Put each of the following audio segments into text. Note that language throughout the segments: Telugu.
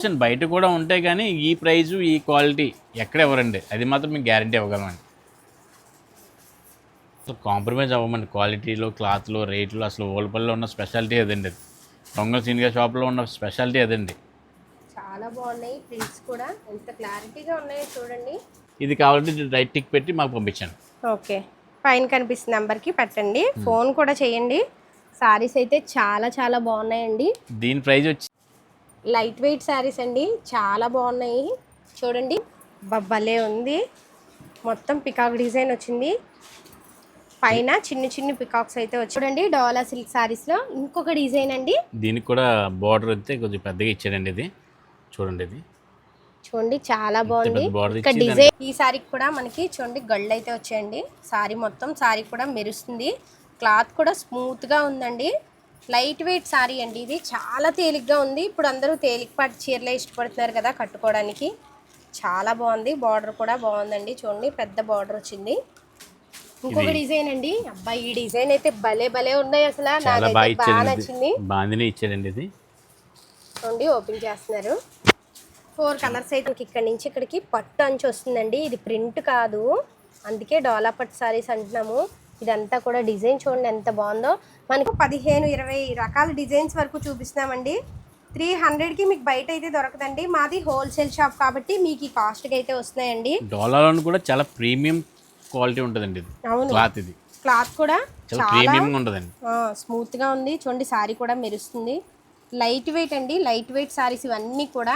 ఆప్షన్ బయట కూడా ఉంటాయి కానీ ఈ ప్రైజు ఈ క్వాలిటీ ఎక్కడ ఇవ్వరండి. అది మాత్రం మీకు గ్యారంటీ ఇవ్వగలమండి. అసలు కాంప్రమైజ్ అవ్వమండి. క్వాలిటీలో క్లాత్లో రేట్లో అసలు ఓల్పల్లో ఉన్న స్పెషాలిటీ అదండి అది. దొంగల సీనియర్ షాప్లో ఉన్న స్పెషాలిటీ అదండి. చాలా బాగున్నాయి ప్రింట్స్ కూడా. ఎంత క్లారిటీగా ఉన్నాయో చూడండి. ఇది కావాలంటే రైట్ టిక్ పెట్టి మాకు పంపించండి. ఓకే. పైన కనిపిస్తున్న నెంబర్కి పెట్టండి. ఫోన్ కూడా చేయండి. సారీస్ అయితే చాలా చాలా బాగున్నాయండి. దీని ప్రైస్ వచ్చి లైట్ వెయిట్ శారీస్ అండి. చాలా బాగున్నాయి. చూడండి. బ- భలే ఉంది. మొత్తం పికాక్ డిజైన్ వచ్చింది. పైన చిన్న చిన్న పికాక్స్ అయితే వచ్చి చూడండి డోలా సిల్క్ శారీస్లో ఇంకొక డిజైన్ అండి. దీనికి కూడా బార్డర్ అయితే కొంచెం పెద్దగా ఇచ్చాడండి ఇది. చూడండి ఇది. చూడండి చాలా బాగుంది. ఇక్కడ డిజైన్ ఈ సారీకి కూడా మనకి చూడండి గళ్ళు అయితే వచ్చాయండి. సారీ మొత్తం సారీ కూడా మెరుస్తుంది. క్లాత్ కూడా స్మూత్గా ఉందండి. లైట్ వెయిట్ సారీ అండి ఇది. చాలా తేలిగ్గా ఉంది. ఇప్పుడు అందరూ తేలికపాటి చీరలే ఇష్టపడుతున్నారు కదా కట్టుకోవడానికి. చాలా బాగుంది. బార్డర్ కూడా బాగుందండి. చూడండి పెద్ద బార్డర్ వచ్చింది. ఇంకొక డిజైన్ అండి. అబ్బాయి ఈ డిజైన్ అయితే భలే భలే ఉన్నాయి అసలు. నాకైతే బాగా నచ్చింది. ఇచ్చాడండి ఇది. చూడండి ఓపెన్ చేస్తున్నారు. ఫోర్ కలర్స్ అయితే ఇక్కడ నుంచి ఇక్కడికి పట్టు అంచు వస్తుందండి. ఇది ప్రింట్ కాదు. అందుకే డోలా పట్టు సారీస్ అంటున్నాము. ఇదంతా కూడా డిజైన్ చూడండి ఎంత బాగుందో. మనకు పదిహేను ఇరవై రకాల డిజైన్స్ వరకు చూపిస్తున్నామండి. త్రీ హండ్రెడ్కి మీకు బయట అయితే దొరకదండి. మాది హోల్సేల్ షాప్ కాబట్టి మీకు ఈ కాస్ట్కి అయితే వస్తున్నాయండి. డాలర్లో కూడా చాలా ప్రీమియం క్వాలిటీ ఉంటుందండి అవును. క్లాత్ ఇది. క్లాత్ కూడా చాలా ఉంటుందండి. స్మూత్గా ఉంది. చూడండి సారీ కూడా మెరుస్తుంది. లైట్ వెయిట్ అండి. లైట్ వెయిట్ సారీస్ ఇవన్నీ కూడా.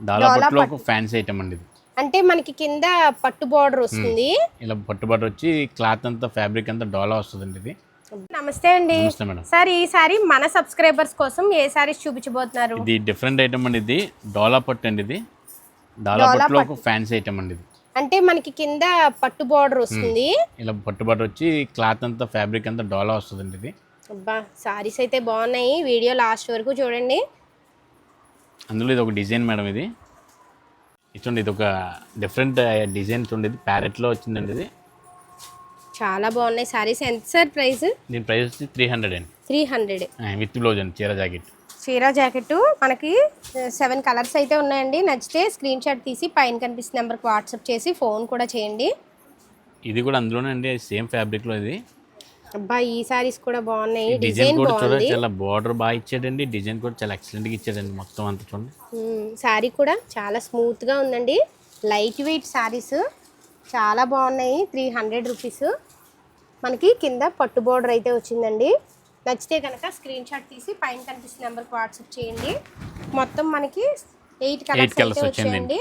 డాలర్ ఒక ఫ్యాన్సీ ఐటమ్ అండి ఇది. అంటే మనకి కింద పట్టు బార్డర్ వస్తుంది. ఇలా పట్టుబట్టు వచ్చి క్లాత్ అంతా ఫ్యాబ్రిక్ అంతా డాలా వస్తుందండి ఇది. నమస్తే అండి. సార్ ఈ సారీ మన సబ్స్క్రైబర్స్ కోసం ఏ సారీస్ చూపించబోతున్నారు? ఇది డిఫరెంట్ ఐటమ్ అండి ఇది. డోలా పట్టు అండి ఇది. డాలా పట్టులో ఒక ఫ్యాన్సీ ఐటమ్ అండి ఇది. అంటే మనకి కింద పట్టు బార్డర్ వస్తుంది. ఇలా పట్టుబట్టు వచ్చి క్లాత్ అంతా ఫ్యాబ్రిక్ అంతా డోలా వస్తుందండి ఇది. అబ్బా సారీస్ అయితే బాగున్నాయి. వీడియో లాస్ట్ వరకు చూడండి. అందులో ఇది ఒక డిజైన్ మేడం ఇది. చూడండి ఇది ఒక డిఫరెంట్ డిజైన్ చూడండి ఇది ప్యారెట్లో వచ్చిందండి ఇది. చాలా బాగున్నాయి. సారీస్ ఎంత సార్ ప్రైస్? దీని ప్రైస్ వచ్చి త్రీ హండ్రెడ్ అండి. త్రీ హండ్రెడ్ విత్ బ్లౌజ్ అండి చీర జాకెట్. చీర జాకెట్ మనకి సెవెన్ కలర్స్ అయితే ఉన్నాయండి. నచ్చితే స్క్రీన్ షాట్ తీసి పైన కనిపిస్తున్న నెంబర్కి వాట్సాప్ చేసి ఫోన్ కూడా చేయండి. ఇది కూడా అందులోనే అండి సేమ్ ఫ్యాబ్రిక్లో ఇది. అబ్బా ఈ సారీస్ కూడా బాగున్నాయి. డిజైన్ కూడా చూడండి చాలా బార్డర్ బాగా ఇచ్చాడండి. డిజైన్ కూడా చాలా ఎక్సలెంట్గా ఇచ్చాడండి మొత్తం అంతా చూడండి. శారీ కూడా చాలా స్మూత్గా ఉందండి. లైట్ వెయిట్ శారీస్ చాలా బాగున్నాయి. త్రీ హండ్రెడ్ రూపీస్ మనకి కింద పట్టు బోర్డర్ అయితే వచ్చిందండి. నచ్చితే కనుక స్క్రీన్ షాట్ తీసి పైన కనిపిస్తున్న నెంబర్కి వాట్సాప్ చేయండి. మొత్తం మనకి ఎయిట్ కలర్స్ అయితే. వచ్చాయండి.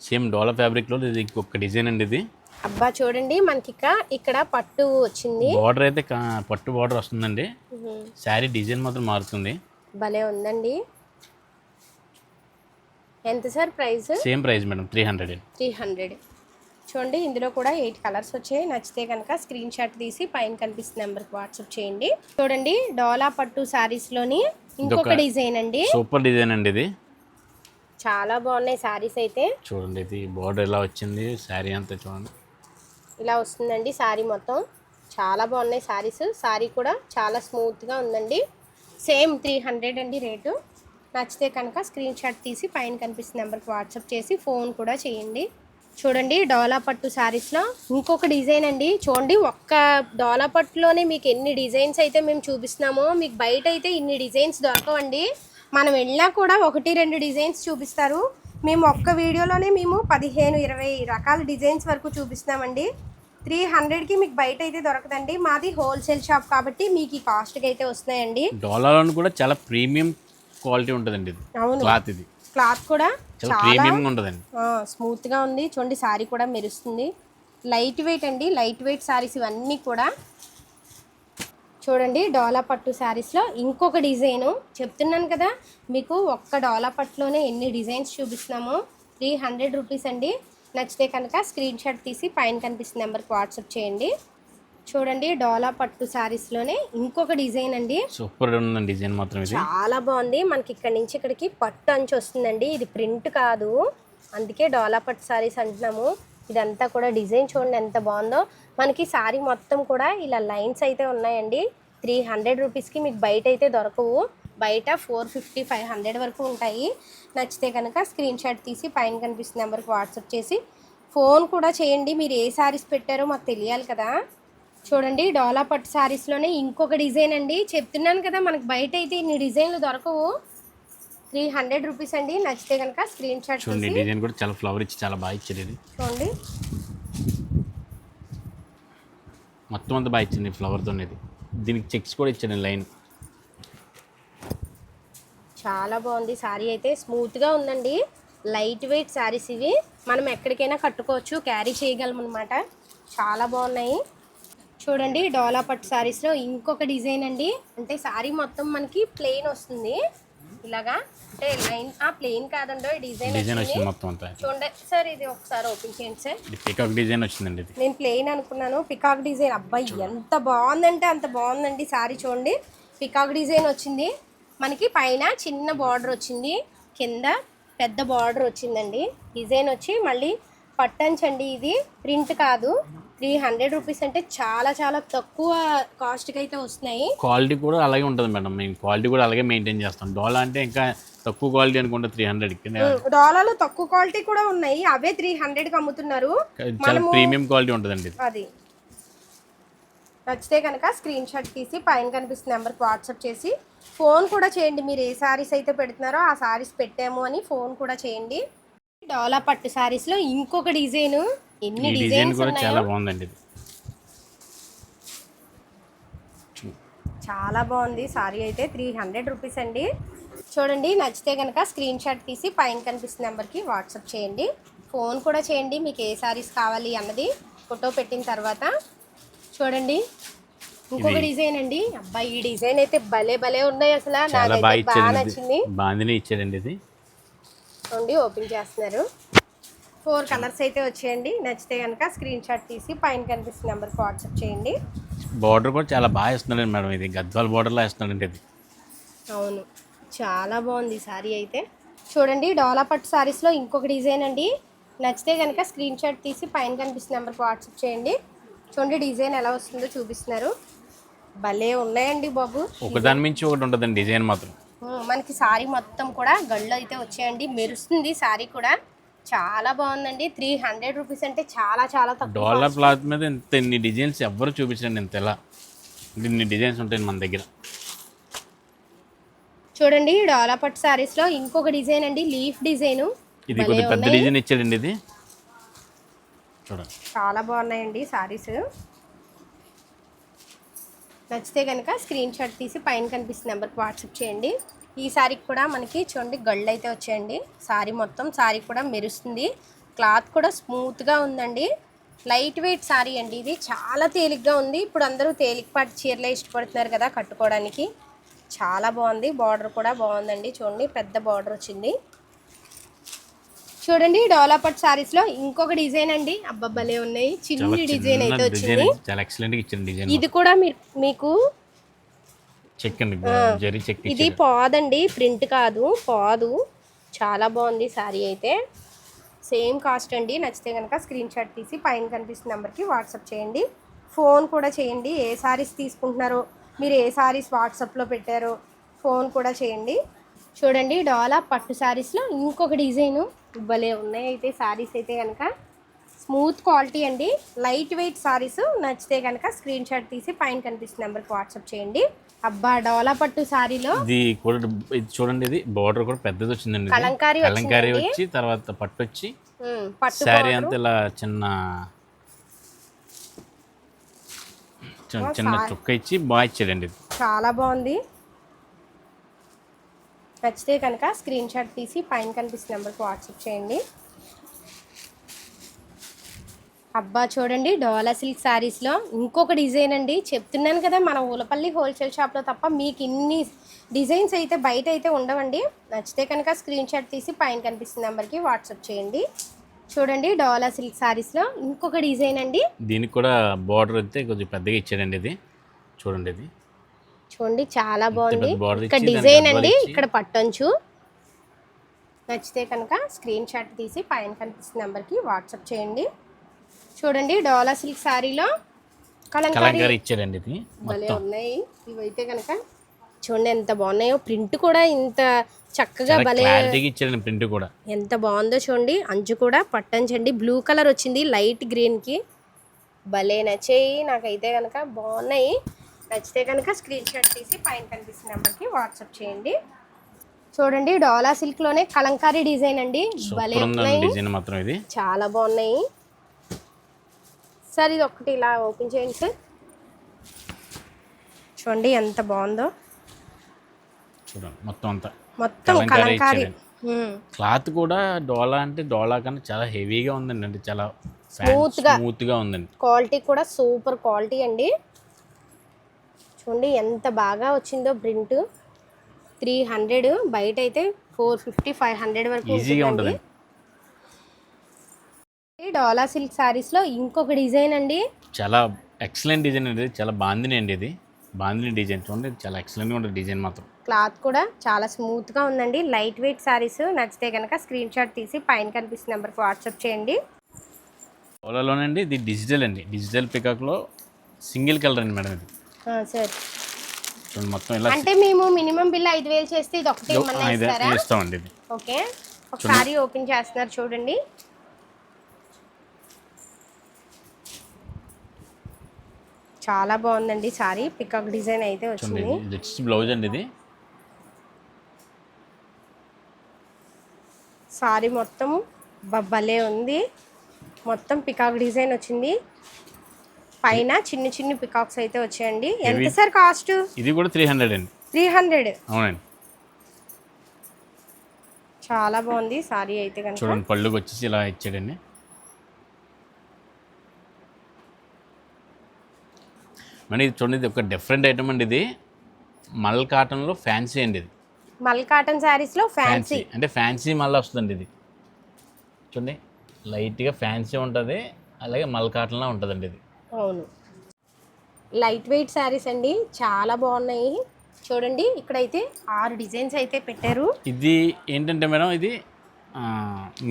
సేమ్ డోలా ఫ్యాబ్రిక్లో ఇది ఒక డిజైన్ అండి ఇది. అబ్బా చూడండి మనకి ఇక ఇక్కడ పట్టు వచ్చింది. బార్డర్ అయితే పట్టు బార్డర్ వస్తుందండి. శారీ డిజైన్ మాత్రం మారుతుంది. భలే ఉందండి. ఎంత sir price? Same price madam three hundred three hundred చూడండి ఇందులో కూడా ఎయిట్ కలర్స్ వచ్చాయి. నచ్చితే కనుక స్క్రీన్ షాట్ తీసి పైన కనిపిస్తున్న నెంబర్కి వాట్సాప్ చేయండి. చూడండి డోలా పట్టు శారీస్లోని ఇంకొక డిజైన్ అండి. సూపర్ డిజైన్ అండి ఇది. చాలా బాగున్నాయి శారీస్ అయితే. చూడండి ఇది బార్డర్ ఎలా వచ్చింది శారీ అంతా చూడండి. ఇలా వస్తుందండి శారీ మొత్తం. చాలా బాగున్నాయి శారీస్ శారీ కూడా చాలా స్మూత్గా ఉందండి. సేమ్ త్రీ హండ్రెడ్ అండి రేటు. నచ్చితే కనుక స్క్రీన్ షాట్ తీసి పైన కనిపిస్తున్న నెంబర్కి వాట్సాప్ చేసి ఫోన్ కూడా చేయండి. చూడండి డోలా పట్టు శారీస్లో ఇంకొక డిజైన్ అండి. చూడండి ఒక్క డోలా పట్టులోనే మీకు ఎన్ని డిజైన్స్ అయితే మేము చూపిస్తున్నామో మీకు బయట అయితే ఇన్ని డిజైన్స్ దొరకవండి. మనం వెళ్ళినా కూడా ఒకటి రెండు డిజైన్స్ చూపిస్తారు. మేము ఒక్క వీడియోలోనే మేము పదిహేను ఇరవై రకాల డిజైన్స్ వరకు చూపిస్తున్నామండి. త్రీ హండ్రెడ్కి మీకు బయట అయితే దొరకదండి. మాది హోల్సేల్ షాప్ కాబట్టి మీకు ఈ కాస్ట్కి అయితే వస్తున్నాయండి. డోలాలో కూడా చాలా ప్రీమియం క్వాలిటీ ఉంటుందండి ఇది. అవును. క్లాత్ ఇది. క్లాత్ కూడా చాలా ప్రీమియంగా ఉంటుందండి. స్మూత్గా ఉంది. చూడండి సారీ కూడా మెరుస్తుంది. లైట్ వెయిట్ అండి. లైట్ వెయిట్ సారీస్ ఇవన్నీ కూడా. చూడండి డోలా పట్టు శారీస్లో ఇంకొక డిజైను. చెప్తున్నాను కదా మీకు ఒక్క డోలా పట్టులోనే ఎన్ని డిజైన్స్ చూపిస్తున్నామో. త్రీ హండ్రెడ్ రూపీస్ అండి. నచ్చితే కనుక స్క్రీన్ షాట్ తీసి పైన కనిపిస్తున్న నెంబర్కి వాట్సాప్ చేయండి. చూడండి డోలా పట్టు శారీస్లోనే ఇంకొక డిజైన్ అండి. సూపర్ ఉందండి డిజైన్ మాత్రం చాలా బాగుంది. మనకి ఇక్కడ నుంచి ఇక్కడికి పట్టు అంచు వస్తుందండి. ఇది ప్రింట్ కాదు. అందుకే డోలా పట్టు సారీస్ అంటున్నాము. ఇదంతా కూడా డిజైన్ చూడండి ఎంత బాగుందో. మనకి సారీ మొత్తం కూడా ఇలా లైన్స్ అయితే ఉన్నాయండి. త్రీ హండ్రెడ్ రూపీస్కి మీకు బయట అయితే దొరకవు. బయట ఫోర్ ఫిఫ్టీ ఫైవ్ హండ్రెడ్ వరకు ఉంటాయి. నచ్చితే కనుక స్క్రీన్ షాట్ తీసి పైన కనిపిస్తున్న నెంబర్కి వాట్సాప్ చేసి ఫోన్ కూడా చేయండి. మీరు ఏ శారీస్ పెట్టారో మాకు తెలియాలి కదా. చూడండి డోలా పట్టు శారీస్లోనే ఇంకొక డిజైన్ అండి. చెప్తున్నాను కదా మనకు బయట అయితే ఇన్ని డిజైన్లు దొరకవు. త్రీ హండ్రెడ్ రూపీస్ అండి. నచ్చితే కనుక స్క్రీన్ షాట్ చూడండి డిజైన్ కూడా చాలా ఫ్లవర్ ఇచ్చి చాలా బాగా ఇచ్చాడు ఇది. చూడండి. మొత్తం అంతా బాగా ఇచ్చింది ఫ్లవర్తో ఇది. దీనికి చెక్స్ కూడా ఇచ్చాడు లైన్. చాలా బాగుంది. శారీ అయితే స్మూత్గా ఉందండి. లైట్ వెయిట్ శారీస్ ఇవి. మనం ఎక్కడికైనా కట్టుకోవచ్చు. క్యారీ చేయగలం అనమాట చాలా బాగున్నాయి. చూడండి డోలా పట్టు శారీస్లో ఇంకొక డిజైన్ అండి. అంటే శారీ మొత్తం మనకి ప్లెయిన్ వస్తుంది. ఇలాగా. అంటే లైన్ ఆ ప్లెయిన్ కాదండో డిజైన్ డిజైన్ వచ్చింది. వచ్చింది మొత్తం అంతా. చూడండి. సార్ ఇది ఒకసారి ఓపెన్ చేయండి సార్. పికాక్ డిజైన్ వచ్చిందండి ఇది. నేను ప్లెయిన్ అనుకున్నాను. Peacock design. అబ్బాయి ఎంత బాగుందంటే అంత బాగుందండి సారీ చూడండి. పికాక్ డిజైన్ వచ్చింది. మనకి పైన చిన్న బార్డర్ వచ్చింది. కింద పెద్ద బార్డర్ వచ్చిందండి. డిజైన్ వచ్చి మళ్ళీ పట్టంచండి ఇది. ప్రింట్ కాదు. త్రీ హండ్రెడ్ రూపీస్ అంటే చాలా చాలా తక్కువ కాస్ట్కి అయితే వస్తున్నాయి. క్వాలిటీ కూడా అలాగే ఉంటుంది మేడం. మేము క్వాలిటీ కూడా అలాగే మెయింటైన్ చేస్తాం. డోలా అంటే ఇంకా తక్కువ క్వాలిటీ అనుకుంటే త్రీ హండ్రెడ్కి డాలాలో తక్కువ క్వాలిటీ కూడా ఉన్నాయి. అవే త్రీ హండ్రెడ్కి అమ్ముతున్నారు. చాలా ప్రీమియం క్వాలిటీ ఉంటుందండి అది. నచ్చితే కనుక స్క్రీన్ షాట్ తీసి పైన కనిపిస్తున్న నెంబర్కి వాట్సాప్ చేసి ఫోన్ కూడా చేయండి. మీరు ఏ శారీస్ అయితే పెడుతున్నారో ఆ శారీస్ పెట్టాము అని ఫోన్ కూడా చేయండి. డోలా పట్టు శారీస్లో ఇంకొక డిజైన్. ఎన్ని డిజైన్స్ కూడా చాలా ఉన్నాయో. బాగుందండి చాలా బాగుంది. సారీ అయితే త్రీ హండ్రెడ్ రూపీస్ అండి. చూడండి నచ్చితే కనుక స్క్రీన్ షాట్ తీసి పైన కనిపిస్తున్న నెంబర్కి వాట్సాప్ చేయండి. ఫోన్ కూడా చేయండి మీకు ఏ సారీస్ కావాలి అన్నది. ఫోటో పెట్టిన తర్వాత చూడండి. ఇంకొక డిజైన్ అండి. అబ్బాయి ఈ డిజైన్ అయితే భలే భలే ఉన్నాయి అసలు. చాలా బాగా నచ్చింది. బాందిని ఇచ్చాడండి ఇది. చూడండి ఓపెన్ చేస్తున్నారు. ఫోర్ కలర్స్ అయితే వచ్చేయండి. నచ్చితే కనుక స్క్రీన్ షాట్ తీసి పైన కనిపిస్తున్న నెంబర్కి వాట్సాప్ చేయండి. బార్డర్ కూడా చాలా బాగా ఇస్తున్నాడండి మేడం ఇది. గద్వాల బార్డర్లో ఇస్తున్నాడండి ఇది. అవును. చాలా బాగుంది సారీ అయితే. చూడండి డోలా పట్టు సారీస్లో ఇంకొక డిజైన్ అండి. నచ్చితే కనుక స్క్రీన్ షాట్ తీసి పైన కనిపిస్తున్న నెంబర్కి వాట్సాప్ చేయండి. చూడండి డిజైన్ ఎలా వస్తుందో చూపిస్తున్నారు. భలే ఉన్నాయండి బాబు. ఒకదాని మించి ఒకటి ఉంటుందండి డిజైన్ మాత్రం. మనకి సారీ మొత్తం కూడా గళ్ళు అయితే వచ్చాయండి. మెరుస్తుంది సారీ కూడా. చాలా బాగుందండి. త్రీ హండ్రెడ్ రూపీస్ అంటే చాలా చాలా తక్కువ డోలా క్లాత్ మీద ఇంత ఇన్ని డిజైన్స్ ఎవ్వరు చూపించండి ఇంత ఎలా. ఇన్ని డిజైన్స్ ఉంటాయి మన దగ్గర. చూడండి డోలా పట్టు సారీస్లో ఇంకొక డిజైన్ అండి లీఫ్ డిజైను. ఇది కొద్దిగా పెద్ద డిజైన్ ఇచ్చాడండి ఇది. చూడండి. చాలా బాగున్నాయండి సారీస్ నచ్చితే కనుక స్క్రీన్ షాట్ తీసి పైన కనిపిస్తున్న నెంబర్కి వాట్సాప్ చేయండి. ఈ సారీకి కూడా మనకి చూడండి గళ్ళు అయితే వచ్చాయండి. సారీ మొత్తం శారీ కూడా మెరుస్తుంది. క్లాత్ కూడా స్మూత్గా ఉందండి. లైట్ వెయిట్ సారీ అండి ఇది. చాలా తేలిగ్గా ఉంది. ఇప్పుడు అందరూ తేలికపాటి చీరలే ఇష్టపడుతున్నారు కదా కట్టుకోవడానికి. చాలా బాగుంది. బార్డర్ కూడా బాగుందండి. చూడండి పెద్ద బార్డర్ వచ్చింది. చూడండి డోలా పట్ సారీస్లో ఇంకొక డిజైన్ అండి. అబ్బబ్బలే ఉన్నాయి. చిన్ని డిజైన్ అయితే వచ్చింది. చాలా ఎక్సలెంట్గా ఇచ్చాడు డిజైన్ ఇది కూడా మీకు చెక్ అండి జరీ చెక్ ఇది పాదండి ప్రింట్ కాదు పాదు. చాలా బాగుంది సారీ అయితే. సేమ్ కాస్ట్ అండి. నచ్చితే కనుక స్క్రీన్ షాట్ తీసి పైన కనిపిస్తున్న నెంబర్కి వాట్సాప్ చేయండి. ఫోన్ కూడా చేయండి. ఏ సారీస్ తీసుకుంటున్నారో మీరు ఏ సారీస్ వాట్సాప్లో పెట్టారో ఫోన్ కూడా చేయండి. చూడండి డోలా పట్టు సారీస్లో ఇంకొక డిజైను భలే ఉన్నాయి. అయితే సారీస్ అయితే కనుక స్మూత్ క్వాలిటీ అండి. లైట్ వెయిట్ సారీస్ నచ్చితే కనుక స్క్రీన్ షాట్ తీసి పైన కనిపిస్తున్న నెంబర్కి వాట్సాప్ చేయండి. అబ్బా డోలా పట్టు సారీలో ఇది కూడా ఇది చూడండి ఇది బార్డర్ కూడా పెద్దది వచ్చిందండి. కలంకారీ కలంకారీ వచ్చి తర్వాత పట్టు వచ్చి పట్టు శారీ అంతా ఇలా చిన్న చిన్న- చుక్క ఇచ్చి బాగా ఇచ్చాడండి చాలా బాగుంది. నచ్చితే కనుక స్క్రీన్ షాట్ తీసి పైన కనిపిస్తున్న నెంబర్కి వాట్సాప్ చేయండి. అబ్బా చూడండి డోలా సిల్క్ శారీస్లో ఇంకొక డిజైన్ అండి. చెప్తున్నాను కదా మన ఊలపల్లి హోల్సేల్ షాప్లో తప్ప మీకు ఇన్ని డిజైన్స్ అయితే బయట అయితే ఉండవండి. నచ్చితే కనుక స్క్రీన్ షాట్ తీసి పైన కనిపిస్తున్న నెంబర్కి వాట్సాప్ చేయండి. చూడండి డోలా సిల్క్ శారీస్లో ఇంకొక డిజైన్ అండి. దీనికి కూడా బార్డర్ అయితే కొంచెం పెద్దగా ఇచ్చాడండి ఇది. చూడండి ఇది. చూడండి చాలా బాగుంది. ఇక్కడ డిజైన్ అండి. ఇక్కడ పట్టొంచు నచ్చితే కనుక స్క్రీన్ షాట్ తీసి పైన కనిపిస్తున్న నెంబర్కి వాట్సాప్ చేయండి. చూడండి డోలా సిల్క్ శారీలో కలంకారీ ఇది. మొత్తం. ఉన్నాయి. ఇవైతే కనుక చూడండి ఎంత బాగున్నాయో. ప్రింట్ కూడా ఇంత చక్కగా భలే ప్రింట్ కూడా. ఎంత బాగుందో చూడండి. అంచు కూడా పట్టంచండి. బ్లూ కలర్ వచ్చింది లైట్ గ్రీన్కి భలే నచ్చాయి. నాకైతే కనుక బాగున్నాయి. నచ్చితే కనుక స్క్రీన్ షాట్ తీసి పైన కనిపిస్తున్న నెంబర్కి వాట్సాప్ చేయండి. చూడండి డోలా సిల్క్లోనే కలంకారీ డిజైన్ అండి. భలే డిజైన్ మాత్రం ఇది. చాలా బాగున్నాయి. సార్ ఇది ఒకటి ఇలా ఓపెన్ చేయండి సార్ చూడండి ఎంత బాగుందో. చూడండి మొత్తం అంతా. మొత్తం కలంకారీ. క్లాత్ కూడా డోలా అంటే డోలా కన్నా చాలా హెవీగా ఉందండి. అంటే చాలా Smooth గా. స్మూత్గా ఉందండి. క్వాలిటీ కూడా సూపర్ క్వాలిటీ అండి. చూడండి ఎంత బాగా వచ్చిందో ప్రింట్. త్రీ హండ్రెడ్ బయట అయితే ఫోర్ ఫిఫ్టీ ఫైవ్ హండ్రెడ్ వరకు ఈ డోలా సిల్క్ శారీస్లో ఇంకొక డిజైన్ అండి. చాలా ఎక్సలెంట్ డిజైన్ అండి చాలా బాగుంది అండి ఇది. బాగుంది డిజైన్. చూడండి చాలా ఎక్సలెంట్గా ఉంటుంది డిజైన్ మాత్రం. క్లాత్ కూడా చాలా స్మూత్గా ఉందండి. లైట్ వెయిట్ శారీస్ నచ్చితే కనుక స్క్రీన్ షాట్ తీసి పైన కనిపిస్తున్న నెంబర్కి వాట్సాప్ చేయండి. ఇది డిజిటల్ అండి. డిజిటల్ పికాక్లో సింగిల్ కలర్ అండి మేడం ఇది. సార్. చూడండి మొత్తం ఇలా అంటే మేము మినిమం బిల్ ఐదు వేలు చేస్తే ఇది ఒకటి ఇస్తామండి ఇది. ఓకే. ఒకసారి ఓపెన్ చేస్తున్నారు చూడండి. చాలా బాగుందండి సారీ పికాక్ డిజైన్ అయితే వచ్చింది. ఇది బ్లౌజ్ అండి ఇది. సారీ మొత్తం బ- భలే ఉంది. మొత్తం పికాక్ డిజైన్ వచ్చింది. పైన చిన్న చిన్న పికాక్స్ అయితే వచ్చాయండి. ఎంత సార్ కాస్ట్? ఇది కూడా త్రీ హండ్రెడ్ అండి. Three hundred. అవునండి. చాలా బాగుంది సారీ అయితే కనుక. చూడండి పళ్ళుకి వచ్చేసి ఇలా ఇచ్చాడండి. మరి ఇది చూడండి ఇది ఒక డిఫరెంట్ ఐటమ్ అండి ఇది. మల్ కాటన్లో ఫ్యాన్సీ అండి ఇది. మల్ కాటన్ శారీస్లో ఫ్యాన్సీ ఫ్యాన్సీ అంటే ఫ్యాన్సీ మళ్ళీ వస్తుందండి ఇది. చూడండి లైట్గా ఫ్యాన్సీ ఉంటుంది అలాగే మల్ కాటన్లా ఉంటుందండి ఇది. అవును. లైట్ వెయిట్ శారీస్ అండి చాలా బాగున్నాయి. చూడండి ఇక్కడైతే ఆరు డిజైన్స్ అయితే పెట్టారు. ఇది ఏంటంటే మేడం ఇది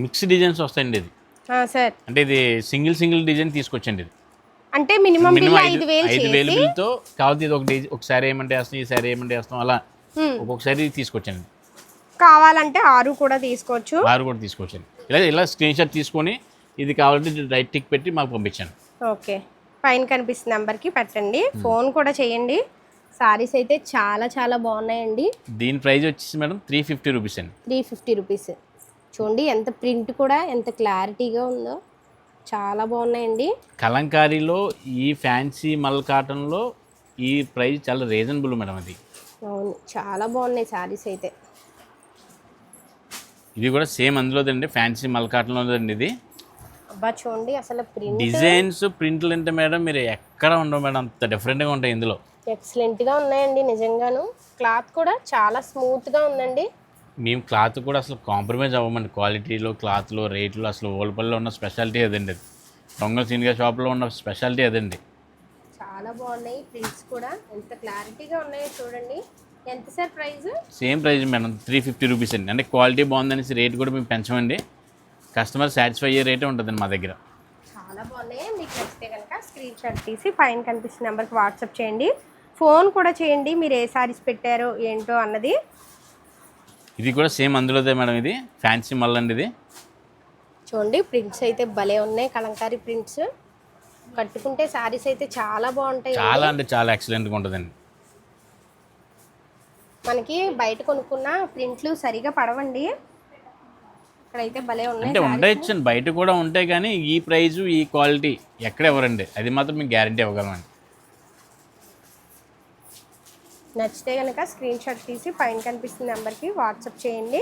మిక్స్ డిజైన్స్ వస్తాయండి ఇది. ఆ, సార్. అంటే ఇది సింగిల్ సింగిల్ డిజైన్ తీసుకొచ్చండి ఇది. అంటే మినిమం బిల్ ఐదు వేలు ఐదు వేలు బిల్తో కావాలి ఇది ఒక డిజైన్ ఒకసారి ఏమంటే వేస్తాం ఈసారి ఏమంటే వేస్తాం అలా ఒక్కొక్కసారి తీసుకొచ్చాను కావాలంటే ఆరు కూడా తీసుకోవచ్చు. వారు కూడా తీసుకొచ్చాను ఇలా ఇలా స్క్రీన్ షాట్ తీసుకొని ఇది కావాలంటే రైట్ టిక్ పెట్టి మాకు పంపించాను ఓకే. పైన కనిపిస్తున్న నెంబర్కి పెట్టండి. ఫోన్ కూడా చేయండి. సారీస్ అయితే చాలా చాలా బాగున్నాయండి. దీని ప్రైస్ వచ్చేసి మేడం త్రీ ఫిఫ్టీ రూపీస్ అండి. Three fifty rupees. చూడండి ఎంత ప్రింట్ కూడా ఎంత క్లారిటీగా ఉందో. చాలా బాగున్నాయండి. కలంకారీలో ఈ ఫ్యాన్సీ మల్ కాటన్లో ఈ ప్రైస్ చాలా రీజనబుల్ మేడం అది. అవును చాలా బాగున్నాయి సారీస్ అయితే. ఇది కూడా సేమ్ అందులోదండి ఫ్యాన్సీ మల్ కాటన్లోదండి ఇది. అబ్బా చూడండి అసలు ప్రింట్ డిజైన్స్ ప్రింట్లు అంటే మేడం? మీరు ఎక్కడ ఉండవు మేడం అంత డిఫరెంట్గా ఉంటాయి ఇందులో. ఎక్సలెంట్గా ఉన్నాయండి నిజంగాను. క్లాత్ కూడా చాలా స్మూత్గా ఉందండి. మేము క్లాత్ కూడా అసలు కాంప్రమైజ్ అవ్వమండి. క్వాలిటీలో క్లాత్లో రేట్లో అసలు ఓల్పల్లో ఉన్న స్పెషాలిటీ అదండి అది. దొంగల సీనియర్ షాప్లో ఉన్న స్పెషాలిటీ అదండి. చాలా బాగున్నాయి ప్రింట్స్ కూడా. ఎంత క్లారిటీగా ఉన్నాయో చూడండి. ఎంత sir price same price madam three fifty rupees అండి. అంటే క్వాలిటీ బాగుందనేసి రేట్ కూడా మేము పెంచమండి. కస్టమర్ సాటిస్ఫై అయ్యే రేటే ఉంటుందండి మా దగ్గర. చాలా బాగున్నాయి. మీకు నచ్చితే కనుక స్క్రీన్ షాట్ తీసి పైన కనిపిస్తున్న నెంబర్కి వాట్సాప్ చేయండి. ఫోన్ కూడా చేయండి. మీరు ఏ సారీస్ పెట్టారో ఏంటో అన్నది. ఇది కూడా సేమ్ అందులోదే మేడం ఇది. ఫ్యాన్సీ మల్ అండి ఇది. చూడండి ప్రింట్స్ అయితే భలే ఉన్నాయి. కలంకారీ ప్రింట్స్ కట్టుకుంటే సారీస్ అయితే చాలా బాగుంటాయి చాలా అంటే చాలా ఎక్సలెంట్గా ఉంటుందండి. మనకి బయట కొనుక్కున్న ప్రింట్లు సరిగా పడవండి. ఇక్కడైతే భలే ఉన్నాయి అంటే ఉండొచ్చు బయట కూడా ఉంటాయి కానీ ఈ ప్రైజు ఈ క్వాలిటీ ఎక్కడ ఎవరండి అది మాత్రం మీకు గ్యారంటీ ఇవ్వగలమండి. నచ్చితే కనుక స్క్రీన్ షాట్ తీసి పైన కనిపిస్తున్న నెంబర్కి వాట్సాప్ చేయండి.